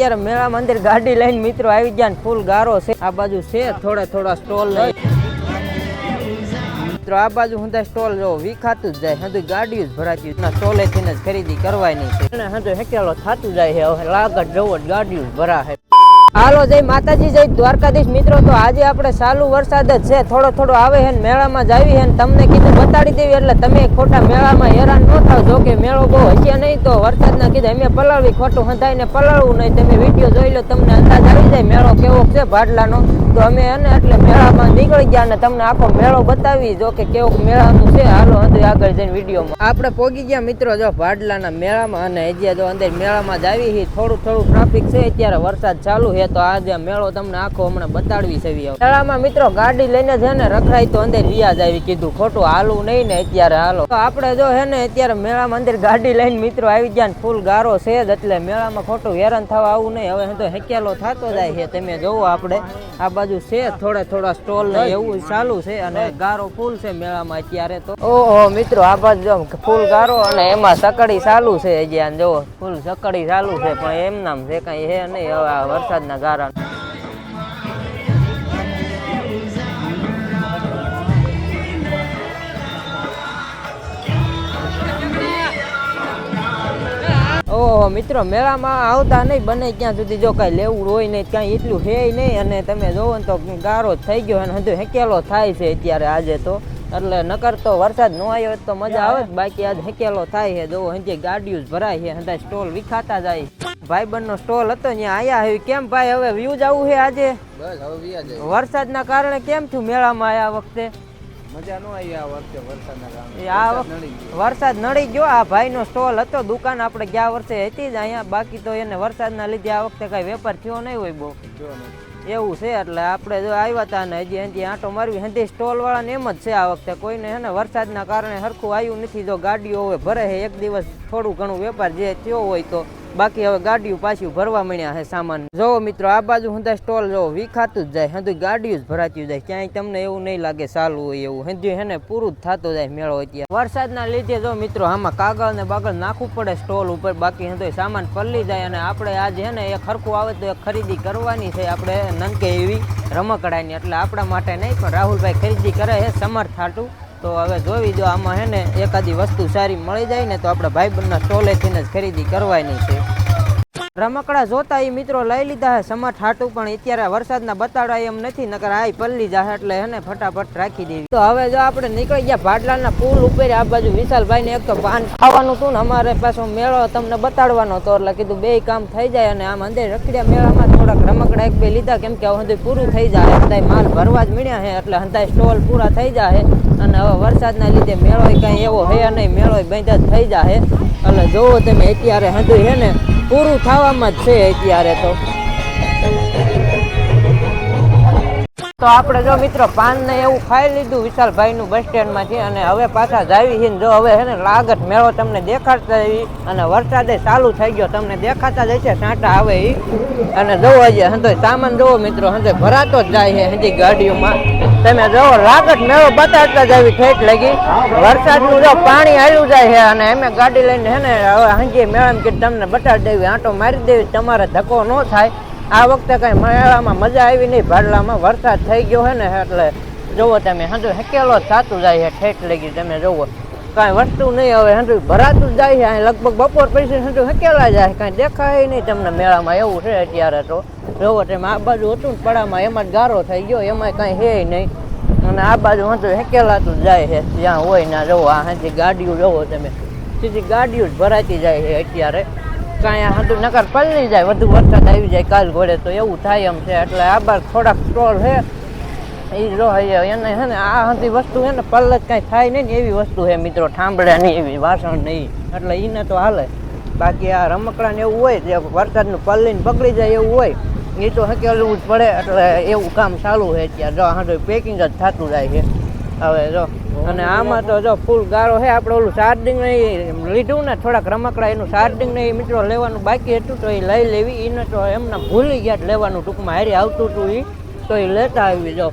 અત્યારે મેળા મંદિર ગાડી લઈને મિત્રો આવી ગયા ને ફૂલ ગારો છે. આ બાજુ છે થોડા થોડા સ્ટોલ લઈ મિત્રો આ બાજુ હું સ્ટોલ જો વિખાતું જ જાય, હજુ ગાડીઓ જ ભરાતી ના સ્ટોલે થઈને જ ખરીદી કરવાની છે. અને હજુ હેકેલો થતું જાય છે, હવે લાગત જવો જ ગાડીઓ જ ભરા છે હાલો જય માતાજી, જય દ્વારકાધીશ. મિત્રો, તો આજે આપણે ચાલુ વરસાદ જ છે. થોડો થોડો આવે છે મેળામાં જ આવી છે તમને કીધું બતાડી દેવી, એટલે તમે ખોટા મેળામાં હેરાન ન થાવ. જો કે મેળો બહુ હશે નહીં તો વરસાદના કીધું, અમે પલાળવી, ખોટું હંધાઈને પલાળવું નહીં. તમે વીડિયો જોઈ લો, તમને અંદાજ આવી જાય મેળો કેવો છે, ભાડલાનો. તો અમે એને, એટલે મેળામાં નીકળી ગયા ને તમને આખો મેળો બતાવી, જો કે કેવો મેળાનું છે, હાલો અંદર આગળ જઈને વિડીયોમાં. આપણે પોગી ગયા મિત્રો, જો ભાડલાના મેળામાં અને હજી જો અંદર મેળામાં જ આવી છે થોડું થોડું ટ્રાફિક છે, અત્યારે વરસાદ ચાલુ છે તો આજે મેળો તમને આખો હમણાં બતાડવી છે મેળામાં મિત્રો ગાડી લઈને છે ને રખડાય તો અંદર વ્યાજ આવી કીધું, ખોટું હાલવું નહીં ને અત્યારે હાલો. તો આપણે જો હે ને અત્યારે મેળામાં અંદર ગાડી લઈને મિત્રો આવી ગયા ને ફૂલ ગારો છે જ, એટલે મેળામાં ખોટું હેરાન થવા આવું નહીં. હવે તો હેકેલો થતો જાય છે, તમે જોવો આપણે. આ બાજુ છે થોડા થોડા સ્ટોલ ને એવું ચાલુ છે અને ગારો ફૂલ છે મેળામાં અત્યારે તો. ઓહો મિત્રો આ બાજુ જો ફૂલ ગારો અને એમાં સકડી ચાલુ છે જ્યાં જો. જોવો ફૂલ સકડી ચાલુ છે પણ એમ નામ છે કઈ હે નહીં હવે આ વરસાદના ગારા મિત્રો મેળામાં આવતા નહીં બને ક્યાં સુધી જો કાંઈ લેવું હોય નહીં કાંઈ એટલું હે નહીં. અને તમે જોવો ને તો ગારો થઈ ગયો અને હજુ હેકેલો થાય છે અત્યારે આજે તો. એટલે નકર તો વરસાદ ન આવ્યો તો મજા આવે જ. બાકી આજ હેકેલો થાય છે. જોવો હજી ગાડીઓ જ ભરાય છે. હંધા સ્ટોલ વિખાતા જાય. ભાઈબંધનો સ્ટોલ હતો ત્યાં આયા છે કેમ ભાઈ હવે વ્યૂ આવું છે આજે? વરસાદના કારણે કેમ થયું મેળામાં આયા વખતે? મજા નો આવી આ વખતે વરસાદના કારણે. આ વરસાદ નડી ગયો. આ ભાઈનો સ્ટોલ હતો. દુકાન આપણે ગયા વર્ષે હતી જ. અહીંયા બાકી તો એને વરસાદના લીધે આ વખતે કઈ વેપાર થયો નહીં હોય બહુ. એવું છે. એટલે આપણે જો આવ્યા હતા ને હજી હજી આંટો મારવી. હજી સ્ટોલ વાળાને એમ જ છે આ વખતે. કોઈને હે ને વરસાદના કારણે સરખું આવ્યું નથી. જો ગાડીઓ હવે ભરે છે એક દિવસ થોડું ઘણું વેપાર જે થયો હોય તો. બાકી હવે ગાડીઓ પાછી ભરવા મળ્યા છે સામાન. જો મિત્રો, આ બાજુ હું સ્ટોલ જો વિખાતું જ જાય હજુ ગાડીઓ જ ભરાતી જાય. ક્યાંય તમને એવું નહીં લાગે સારું હોય એવું. હજુ હે ને પૂરું જ થતું જાય મેળો અત્યારે. વરસાદના લીધે જો મિત્રો, આમાં કાગળ ને બાગળ નાખવું પડે સ્ટોલ ઉપર. બાકી હજુ સામાન પલ્લી જાય અને આપણે આજે હે ને એ ખરખું આવે તો એ ખરીદી કરવાની છે આપણે નનકે એવી રમકડાની. એટલે આપણા માટે નહીં, પણ રાહુલભાઈ ખરીદી કરે છે સમર્થ હાટું. તો હવે જોવી જો આમાં હે ને એકાદી વસ્તુ સારી મળી જાય ને તો આપણે ભાઈબંધના સ્ટોલેથી જ ખરીદી કરવાની છે. રમકડા જોતા એ મિત્રો લઈ લીધા હે હાટું, પણ અત્યારે વરસાદના બતાડા એમ નથી, નકર આ પલ્લી જાય એટલે હે ફટાફટ રાખી દેવી. તો હવે જો આપણે નીકળી ગયા ભાટલાના પુલ ઉપર, આ બાજુ વિશાલભાઈ ને એક તો પાન ખાવાનું હતું ને અમારે પાછો મેળો તમને બતાડવાનો હતો, એટલે કીધું બે કામ થઈ જાય અને આમ અંદર રખડ્યા મેળામાં થોડાક રમકડા એક બે લીધા, કેમ કે હવે પૂરું થઈ જાય હંધાય માલ ભરવા જ મળ્યા છે એટલે હંધાય સ્ટોલ પૂરા થઈ જાય અને હવે વરસાદના લીધે મેળો કઈ એવો હે નહીં મેળો બંધ જ થઈ જાય એટલે જોવો તમે અત્યારે હજુ હે ને, પૂરું થવામાં જ છે અત્યારે તો. તો આપણે જો મિત્રો પાન ને એવું ખાઈ લીધું વિશાલભાઈ નું બસ સ્ટેન્ડમાંથી અને હવે પાછા જાવી છે જો હવે હે ને લાગત મેળો તમને દેખાડતા જઈ અને વરસાદે ચાલુ થઈ ગયો, તમને દેખાતા જ છે સાંટા આવે એ અને જોવો હજી હંધો સામાન જોવો મિત્રો હંધો ભરાતો જ જાય છે હજી ગાડીઓમાં. તમે જોવો લાગત મેળો બતાડતા જ આવી ઠેઠ લાગી. વરસાદનું જો પાણી હાલ્યું જાય છે અને અમે ગાડી લઈને હેને હવે હંજી મેળામાં કીધું તમને બતાડી દેવી, આંટો મારી દેવી, તમારે ધક્કો ન થાય. આ વખતે કઈ મેળામાં મજા આવી નહીં, ભાડલામાં વરસાદ થઈ ગયો છે ને, એટલે જોવો તમે, હજુ હેકેલો થતું જાય છે ઠેઠ લાગી, તમે જોવો કાંઈ વસ્તુ નહીં હવે, હજુ ભરાતું જાય છે લગભગ બપોર પછી હજુ હેકેલા જાય કાંઈ દેખાય નહીં તમને મેળામાં, એવું છે અત્યારે તો. જોવો તમે આ બાજુ હતું પડામાં એમાં જ ગારો થઈ ગયો એમાં કાંઈ હે નહીં. અને આ બાજુ હતું હેકેલાતું જાય છે જ્યાં હોય ના જોવો આ હાથી ગાડીઓ જવો તમે. સીધી ગાડીઓ જ ભરાતી જાય છે અત્યારે. કાંઈ આ હતું નકર પલળી જાય, વધુ વરસાદ આવી જાય કાલ ઘોડે તો એવું થાય એમ છે. એટલે આ બાર થોડાક સ્ટોલ છે એ જો હે. એને હે ને આ હતી વસ્તુ છે ને પલ્લ જ કાંઈ થાય નહીં ને એવી વસ્તુ છે મિત્રો ઠાંભળ્યા નહીં એવી, વાસણ નહીં એટલે એને તો હાલે. બાકી આ રમકડા ને એવું હોય, જે વરસાદનું પલ્લીને પકડી જાય એવું હોય. એ તો હકેલવું જ પડે, એટલે એવું કામ ચાલુ છે અત્યારે. જો હા પેકિંગ જ થતું જાય છે. હવે જો, અને આમાં તો જો ફૂલ ગારો છે, આપણે ઓલું ચાર્જિંગ લીધું ને, થોડાક રમકડા એનું ચાર્જિંગ ને એ મિત્રો લેવાનું બાકી હતું, તો એ લઈ લેવી. એને તો એમને ભૂલી ગયા લેવાનું ટૂંકમાં. હારી આવતું હતું એ તો એ લેતા આવી, જો.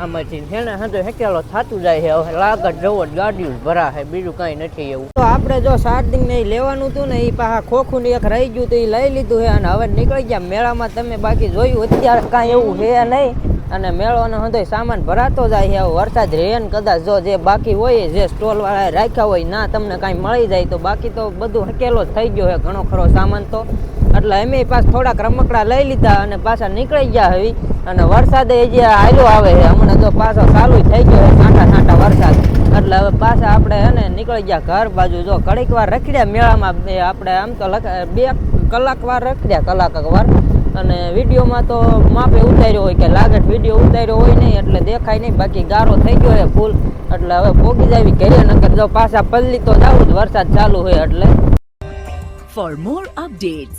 આમાંથી છે ને તો હેકેલો થતું જાય છે. હવે લાગત જવો જ ગાડીઓ ભરા છે. બીજું કાંઈ નથી એવું. તો આપણે જો શાર્દિંગ ને લેવાનું હતું ને એ પાછા ખોખું ને એક રહી ગયું તો એ લઈ લીધું છે અને હવે નીકળી ગયા. મેળામાં તમે બાકી જોયું, અત્યારે કાંઈ એવું છે નહીં. અને મેળોનો હંધોય સામાન ભરાતો જાય છે. વરસાદ રહે ને કદાચ જો જે બાકી હોય, જે સ્ટોલવાળાએ રાખ્યા હોય, ના તમને કાંઈ મળી જાય તો બાકી તો બધું હકેલો થઈ ગયો છે ઘણો ખરો સામાન તો. એટલે અમે પાછ થોડાક રમકડા લઈ લીધા અને પાછા નીકળી ગયા હવે અને વરસાદ એ જે હાલ્યો આવે છે હમણાં તો પાછો ચાલુ થઈ ગયો છે છાંટા વરસાદ. એટલે હવે પાછા આપણે હે ને નીકળી ગયા ઘર બાજુ. જો ઘડીક વાર રખડ્યા મેળામાં આપણે આમ તો બે કલાક વાર રખડ્યા કલાક વાર. અને વિડીયોમાં તો માપે ઉતાર્યો હોય કે લાગટ વીડિયો ઉતાર્યો હોય નહીં એટલે દેખાય નહીં બાકી ગારો થઈ ગયો હોય ફૂલ. એટલે હવે પોગી જાવી ઘરે નકર જો પાછા પલ્લી તો જાવું જ વરસાદ ચાલુ હોય એટલે. For more updates,